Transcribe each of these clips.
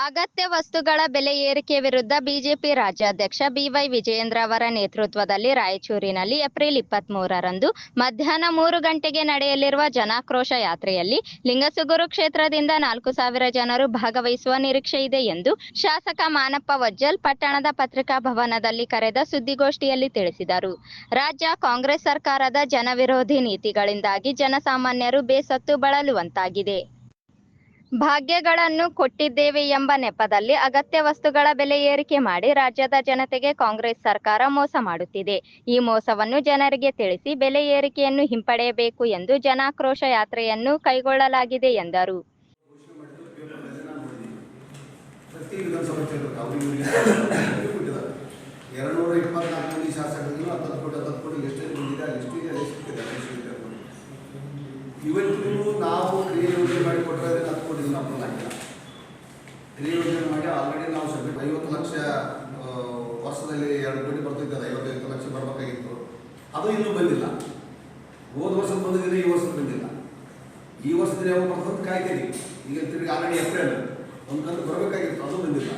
ಅಗತ್ಯ ವಸ್ತುಗಳ ಬೆಲೆ ಏರಿಕೆ ವಿರುದ್ಧ ಬಿಜೆಪಿ ರಾಜ್ಯಾಧ್ಯಕ್ಷ ಬಿವೈ ವಿಜಯೇಂದ್ರ ಅವರ ನೇತೃತ್ವದಲ್ಲಿ ರಾಯಚೂರಿನಲ್ಲಿ ಏಪ್ರಿಲ್ ಇಪ್ಪತ್ತ್ ಮೂರರಂದು ಮಧ್ಯಾಹ್ನ ಮೂರು ಗಂಟೆಗೆ ನಡೆಯಲಿರುವ ಜನಾಕ್ರೋಶ ಯಾತ್ರೆಯಲ್ಲಿ ಲಿಂಗಸುಗೂರು ಕ್ಷೇತ್ರದಿಂದ ನಾಲ್ಕು ಸಾವಿರ ಜನರು ಭಾಗವಹಿಸುವ ನಿರೀಕ್ಷೆ ಇದೆ ಎಂದು ಶಾಸಕ ಮಾನಪ್ಪ ವಜ್ಜಲ್ ಪಟ್ಟಣದ ಪತ್ರಿಕಾ ಭವನದಲ್ಲಿ ಕರೆದ ಸುದ್ದಿಗೋಷ್ಠಿಯಲ್ಲಿ ತಿಳಿಸಿದರು. ರಾಜ್ಯ ಕಾಂಗ್ರೆಸ್ ಸರ್ಕಾರದ ಜನವಿರೋಧಿ ನೀತಿಗಳಿಂದಾಗಿ ಜನಸಾಮಾನ್ಯರು ಬೇಸತ್ತು ಬಳಲುವಂತಾಗಿದೆ. ಭಾಗ್ಯಗಳನ್ನು ಕೊಟ್ಟಿದ್ದೇವೆ ಎಂಬ ನೆಪದಲ್ಲಿ ಅಗತ್ಯ ವಸ್ತುಗಳ ಬೆಲೆ ಏರಿಕೆ ಮಾಡಿ ರಾಜ್ಯದ ಜನತೆಗೆ ಕಾಂಗ್ರೆಸ್ ಸರ್ಕಾರ ಮೋಸ ಮಾಡುತ್ತಿದೆ. ಈ ಮೋಸವನ್ನು ಜನರಿಗೆ ತಿಳಿಸಿ ಬೆಲೆ ಏರಿಕೆಯನ್ನು ಹಿಂಪಡೆಯಬೇಕು ಎಂದು ಜನಾಕ್ರೋಶ ಯಾತ್ರೆಯನ್ನು ಕೈಗೊಳ್ಳಲಾಗಿದೆ ಎಂದರು. ಪ್ರತಿ ಕ್ರಿಯೆ ಯೋಜನೆ ಮಾಡಿ ಆಲ್ರೆಡಿ ನಾವು ಸಬ್ಮಿಟ್ ಐವತ್ತು ಲಕ್ಷ ವರ್ಷದಲ್ಲಿ ಎರಡು ಕೋಟಿ ಬರ್ತಿದ್ದೆ ಅದು ಐವತ್ತೈದು ಲಕ್ಷ ಬರಬೇಕಾಗಿತ್ತು. ಅದು ಇನ್ನೂ ಬಂದಿಲ್ಲ. ಹೋದ ವರ್ಷ ಬಂದಿದ್ರೆ ಈ ವರ್ಷ ಬಂದಿಲ್ಲ. ಈ ವರ್ಷದ ಯಾವ ಬರ್ತದೆ ಕಾಯ್ತೀರಿ ಈಗ ತಿರುಗಿ ಆಲ್ರೆಡಿ ಏಪ್ರಿಲ್ ಒಂದು ಕಂತು ಬರಬೇಕಾಗಿತ್ತು, ಅದು ಬಂದಿಲ್ಲ.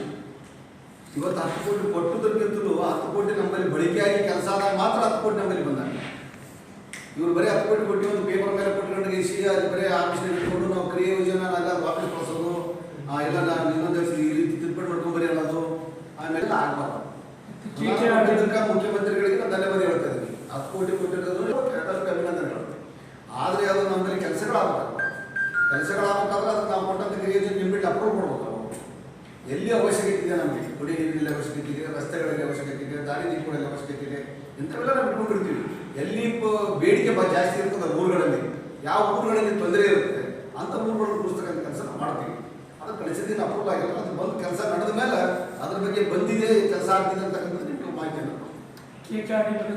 ಇವತ್ತು ಹತ್ತು ಕೋಟಿ ಕೊಟ್ಟುದಕ್ಕಿಂತಲೂ ಹತ್ತು ಕೋಟಿ ನಮ್ಮಲ್ಲಿ ಬಳಕೆಯಾಗಿ ಕೆಲಸ ಆದಾಗ ಮಾತ್ರ ಹತ್ತು ಕೋಟಿ ನಮ್ಮಲ್ಲಿ ಬಂದಾಗ ಇವರು ಬರೀ ಹತ್ತು ಕೋಟಿ ಕೊಟ್ಟು ಒಂದು ಪೇಪರ್ ಮೇಲೆ ಕೊಟ್ಕೊಂಡು ಇಸಿ ಅದು ಬರೀ ಆಫೀಸ್ನಲ್ಲಿ ಇಟ್ಕೊಂಡು ನಾವು ಕ್ರಿಯೆ ಯೋಜನೆ ವಾಪಸ್ ಕಳಿಸೋದು. ಆ, ಎಲ್ಲ ನಾನು ಇನ್ನೊಂದು ದಿವಸ ಈ ರೀತಿ ತಿದ್ದುಪಡಿ ಮಾಡ್ಕೊಂಡು ಬರೀ ಅನ್ನೋದು ಆಮೇಲೆ ಆಗಬಾರ್ದು. ಟೀಕೆ ನಾನು ಆಗಿ- ಅದಕ್ಕೆ ಮುಖ್ಯಮಂತ್ರಿಗಳಿಗೆ ನಾನು ಧನ್ಯವಾದ ಹೇಳ್ತಾ ಇದ್ದೀನಿ. ಹತ್ತು ಕೋಟಿ ಕೊಟ್ಟಿರೋದು ಎಲ್ಲರಿಗೂ ಅಭಿನಂದನೆಗಳು ಆದರೆ ಅದು ನಮ್ಮಲ್ಲಿ ಕೆಲಸಗಳಾಗಬೇಕು ಕೆಲಸಗಳಾಗಬೇಕಾದ್ರೆ ಅದಕ್ಕೆ ನಾವು ಕೊಟ್ಟಂತ ಕ್ರಿಯೇಷನ್ ಲಿಮಿಟ್ ಅಪ್ರೂವ್ ಕೊಡ್ಬೇಕು ನಾವು. ಎಲ್ಲಿ ಅವಶ್ಯಕತೆ ಇದೆ ನಮಗೆ? ಕುಡಿ ನೀರಿನಲ್ಲಿ ಅವಶ್ಯಕತೆ ಇದೆ ರಸ್ತೆಗಳಲ್ಲಿ ಅವಶ್ಯಕತೆ ಇದೆ ದಾರಿ ದೀಪಗಳಲ್ಲಿ ಅವಶ್ಯಕತೆ ಇದೆ ಇಂಥವೆಲ್ಲ ನಾವು ಇಟ್ಕೊಂಡಿರ್ತೀವಿ. ಎಲ್ಲಿ ಬೇಡಿಕೆ ಜಾಸ್ತಿ ಇರ್ತದೆ ಊರುಗಳಲ್ಲಿ ಯಾವ ಊರುಗಳಲ್ಲಿ ತೊಂದರೆ ಇರುತ್ತೆ ಅಂತ ಊರುಗಳನ್ನು ಪುಸ್ತಕ ಕೆಲಸ ನಾವು ಮಾಡ್ತೀವಿ. ಅದು ಕಳಿಸಿದ ದಿನ ಅಪ್ರೂವ್ ಆಗಿಲ್ಲ ಅದು ಬಂದು ಕೆಲಸ ನಡೆದ ಮೇಲೆ ಅದ್ರ ಬಗ್ಗೆ ಬಂದಿದೆ, ಕೆಲಸ ಆಗ್ತಿದೆ ಅಂತಕ್ಕಂಥದ್ದು ನಿಮಗೆ ಮಾಹಿತಿಯನ್ನು.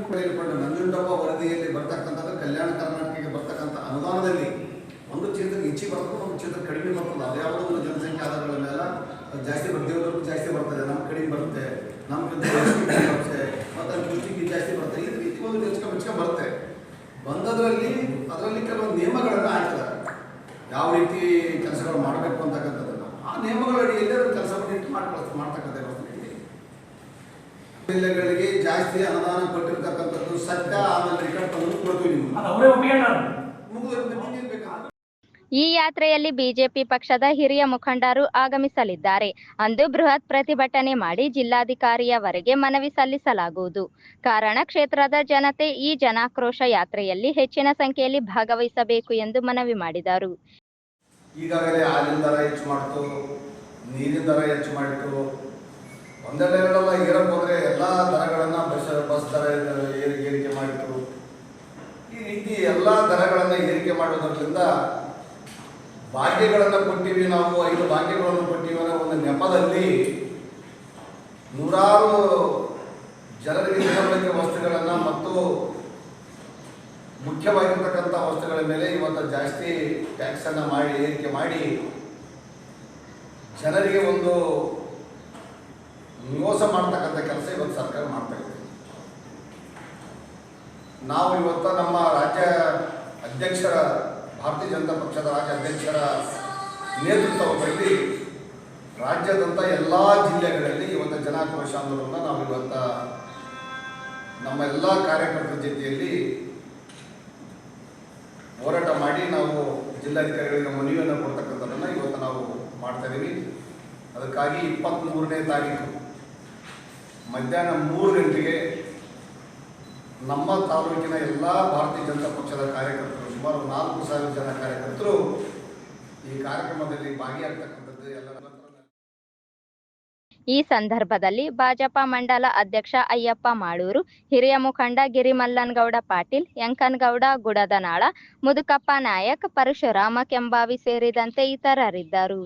ಕೊಡಲ್ಪಟ್ಟ ನಂಜುಂಡಪ್ಪ ವರದಿಯಲ್ಲಿ ಬರ್ತಕ್ಕಂಥದ್ದು ಕಲ್ಯಾಣ ಕರ್ನಾಟಕಕ್ಕೆ ಬರ್ತಕ್ಕಂಥ ಅನುದಾನದಲ್ಲಿ ಒಂದು ಕ್ಷೇತ್ರಕ್ಕೆ ಹೆಚ್ಚಿಗೆ ಬರ್ತದೆ, ಒಂದು ಕ್ಷೇತ್ರ ಕಡಿಮೆ ಬರ್ತದೆ. ಅದು ಒಂದು ಜನಸಂಖ್ಯೆ ಆಧಾರಗಳ ಮೇಲೆ ಜಾಸ್ತಿ ಬರ್ತೀವಿ ಜಾಸ್ತಿ ಬರ್ತದೆ, ನಮ್ಮ ಕಡಿಮೆ ಬರುತ್ತೆ, ನಮ್ಮ ಬರುತ್ತೆ, ಮತ್ತು ಅಲ್ಲಿ ಜಾಸ್ತಿ ಬರುತ್ತೆ ಈ ರೀತಿ ಒಂದು ಹೆಚ್ಚು ಹೆಚ್ಚು ಬರುತ್ತೆ. ಬಂದದ್ರಲ್ಲಿ ಅದರಲ್ಲಿ ಕೆಲವೊಂದು ನಿಯಮಗಳನ್ನು ಹಾಕ್ತಾರೆ. ಯಾವ ರೀತಿ ಕೆಲಸಗಳು ಮಾಡಬೇಕು ಅಂತಕ್ಕಂಥದ್ದನ್ನು ಆ ನಿಯಮಗಳ ಅಡಿಯಲ್ಲಿ ಅದನ್ನು ಕೆಲಸ ಮಾಡಿ ಮಾಡ್ಕೊಳ್ತಾ ಮಾಡ್ತಕ್ಕಂಥ ವ್ಯವಸ್ಥೆ ಇದೆ ಜಿಲ್ಲೆಗಳಿಗೆ ಜಾಸ್ತಿ ಅನುದಾನ ಕೊಟ್ಟಿರ್ತಕ್ಕಂಥದ್ದು ಸತ್ಯ ಆಮೇಲೆ ರಿಕಾರ್ಡ್ ತಂದು ಕೊಡ್ತೀವಿ ಅದು ಅವರೇ ಮುಗಿದು ಈ ಯಾತ್ರೆಯಲ್ಲಿ ಬಿಜೆಪಿ ಪಕ್ಷದ ಹಿರಿಯ ಮುಖಂಡರು ಆಗಮಿಸಲಿದ್ದಾರೆ. ಅಂದು ಬೃಹತ್ ಪ್ರತಿಭಟನೆ ಮಾಡಿ ಜಿಲ್ಲಾಧಿಕಾರಿಯವರೆಗೆ ಮನವಿ ಸಲ್ಲಿಸಲಾಗುವುದು. ಕಾರಣ ಕ್ಷೇತ್ರದ ಜನತೆ ಈ ಜನಾಕ್ರೋಶ ಯಾತ್ರೆಯಲ್ಲಿ ಹೆಚ್ಚಿನ ಸಂಖ್ಯೆಯಲ್ಲಿ ಭಾಗವಹಿಸಬೇಕು ಎಂದು ಮನವಿ ಮಾಡಿದರು. ಈಗಾಗಲೇ ಹಾಲಿನ ದರ ಹೆಚ್ಚು ಮಾಡಿತು ನೀರಿನ ದರ ಹೆಚ್ಚು ಮಾಡಿತು ಒಂದೆರಡು ಏರಕ್ಕೆ ಹೋದ್ರೆ ಎಲ್ಲ ದರಗಳನ್ನು ಬಸ್ ಬಸ್ ದರ ಏರಿಕೆ ಮಾಡಿತು ಈ ರೀತಿ ಎಲ್ಲ ದರಗಳನ್ನು ಏರಿಕೆ ಮಾಡೋದ್ರಿಂದ ಭಾಗ್ಯಗಳನ್ನು ಕೊಟ್ಟಿವಿ ನಾವು, ಐದು ಭಾಗ್ಯಗಳನ್ನು ಕೊಟ್ಟಿವಿ ಅನ್ನೋ ಒಂದು ನೆಪದಲ್ಲಿ ನೂರಾರು ಜನರಿಗೆ ದಿನಬಳಕೆ ವಸ್ತುಗಳನ್ನು ಮತ್ತು ಮುಖ್ಯವಾಗಿರ್ತಕ್ಕಂಥ ವಸ್ತುಗಳ ಮೇಲೆ ಇವತ್ತು ಜಾಸ್ತಿ ಟ್ಯಾಕ್ಸ್ ಅನ್ನ ಮಾಡಿ, ಏರಿಕೆ ಮಾಡಿ, ಜನರಿಗೆ ಒಂದು ಮೋಸ ಮಾಡ್ತಕ್ಕಂಥ ಕೆಲಸ ಇವತ್ತು ಸರ್ಕಾರ ಮಾಡ್ತಾ ಇದೆ. ನಾವು ಇವತ್ತು ನಮ್ಮ ರಾಜ್ಯ ಅಧ್ಯಕ್ಷರ, ಭಾರತೀಯ ಜನತಾ ಪಕ್ಷದ ರಾಜ್ಯ ಅಧ್ಯಕ್ಷರ ನೇತೃತ್ವದಲ್ಲಿ ರಾಜ್ಯದಂಥ ಎಲ್ಲ ಜಿಲ್ಲೆಗಳಲ್ಲಿ ಇವತ್ತು ಜನಾಕ್ರೋಶ ಆಂದೋಲನ ನಾವು ಇವತ್ತು ನಮ್ಮ ಎಲ್ಲ ಕಾರ್ಯಕರ್ತರ ಜೊತೆಯಲ್ಲಿ ಹೋರಾಟ ಮಾಡಿ ನಾವು ಜಿಲ್ಲಾಧಿಕಾರಿಗಳಿಗೆ ಮನವಿಯನ್ನು ಕೊಡ್ತಕ್ಕಂಥದ್ದನ್ನು ಇವತ್ತು ನಾವು ಮಾಡ್ತಾ ಇದ್ದೀವಿ ಅದಕ್ಕಾಗಿ ಇಪ್ಪತ್ತ್ಮೂರನೇ ತಾರೀಕು ಮಧ್ಯಾಹ್ನ ಮೂರು ಗಂಟೆಗೆ ನಮ್ಮ ತಾಲೂಕಿನ ಎಲ್ಲ ಭಾರತೀಯ ಜನತಾ ಪಕ್ಷದ ಕಾರ್ಯಕರ್ತರು, ಸುಮಾರು ನಾಲ್ಕು ಸಾವಿರ ಜನ ಕಾರ್ಯಕರ್ತರು ಈ ಕಾರ್ಯಕ್ರಮದಲ್ಲಿ ಭಾಗಿಯಾಗ್ತಕ್ಕಂಥದ್ದು ಎಲ್ಲ ಈ ಸಂದರ್ಭದಲ್ಲಿ ಭಾಜಪ ಮಂಡಲ ಅಧ್ಯಕ್ಷ ಅಯ್ಯಪ್ಪ ಮಾಳೂರು, ಹಿರಿಯ ಮುಖಂಡ ಗಿರಿಮಲ್ಲನ್ಗೌಡ ಪಾಟೀಲ್ ಯಂಕನ್ಗೌಡ ಗುಡದನಾಳ, ಮುದುಕಪ್ಪ ನಾಯಕ್, ಪರಶುರಾಮ ಕೆಂಬಾವಿ ಸೇರಿದಂತೆ ಇತರರಿದ್ದರು.